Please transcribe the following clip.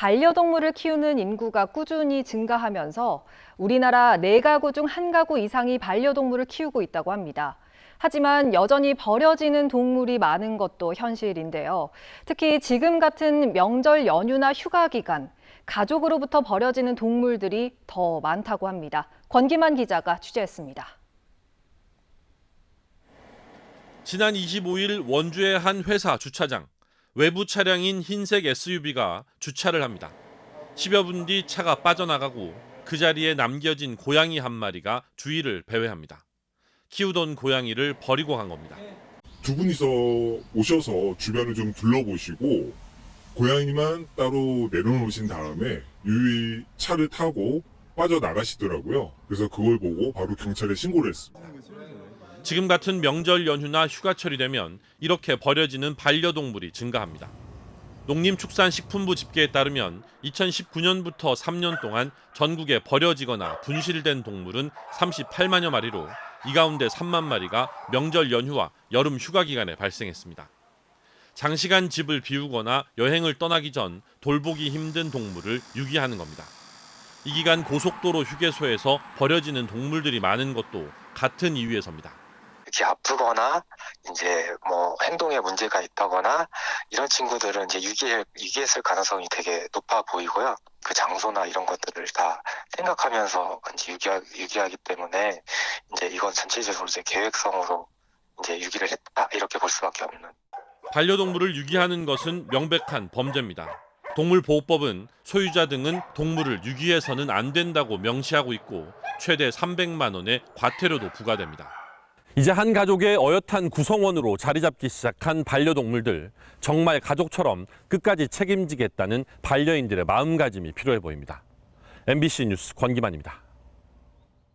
반려동물을 키우는 인구가 꾸준히 증가하면서 우리나라 네가구중 한가구 이상이 반려동물을 키우고 있다고 합니다. 하지만 여전히 버려지는 동물이 많은 것도 현실인데요. 특히 지금 같은 명절 연휴나 휴가 기간, 가족으로부터 버려지는 동물들이 더 많다고 합니다. 권기만 기자가 취재했습니다. 지난 25일 원주의 한 회사 주차장 외부 차량인 흰색 SUV가 주차를 합니다. 10여 분 뒤 차가 빠져나가고 그 자리에 남겨진 고양이 한 마리가 주위를 배회합니다. 키우던 고양이를 버리고 간 겁니다. 두 분이서 오셔서 주변을 좀 둘러보시고 고양이만 따로 내려놓으신 다음에 유이 차를 타고 빠져나가시더라고요. 그래서 그걸 보고 바로 경찰에 신고를 했습니다. 지금 같은 명절 연휴나 휴가철이 되면 이렇게 버려지는 반려동물이 증가합니다. 농림축산식품부 집계에 따르면 2019년부터 3년 동안 전국에 버려지거나 분실된 동물은 38만여 마리로 이 가운데 3만 마리가 명절 연휴와 여름 휴가 기간에 발생했습니다. 장시간 집을 비우거나 여행을 떠나기 전 돌보기 힘든 동물을 유기하는 겁니다. 이 기간 고속도로 휴게소에서 버려지는 동물들이 많은 것도 같은 이유에서입니다. 이렇게 아프거나 이제 뭐 행동에 문제가 있다거나 이런 친구들은 이제 유기해, 유기했을 가능성이 되게 높아 보이고요. 그 장소나 이런 것들을 다 생각하면서 이제 유기, 유기하기 때문에 이제 이건 전체적으로 이제 계획성으로 이제 유기를 했다 이렇게 볼 수밖에 없는 반려동물을 유기하는 것은 명백한 범죄입니다. 동물보호법은 소유자 등은 동물을 유기해서는 안 된다고 명시하고 있고 최대 300만 원의 과태료도 부과됩니다. 이제 한 가족의 어엿한 구성원으로 자리 잡기 시작한 반려동물들 정말 가족처럼 끝까지 책임지겠다는 반려인들의 마음가짐이 필요해 보입니다. MBC 뉴스 권기만입니다.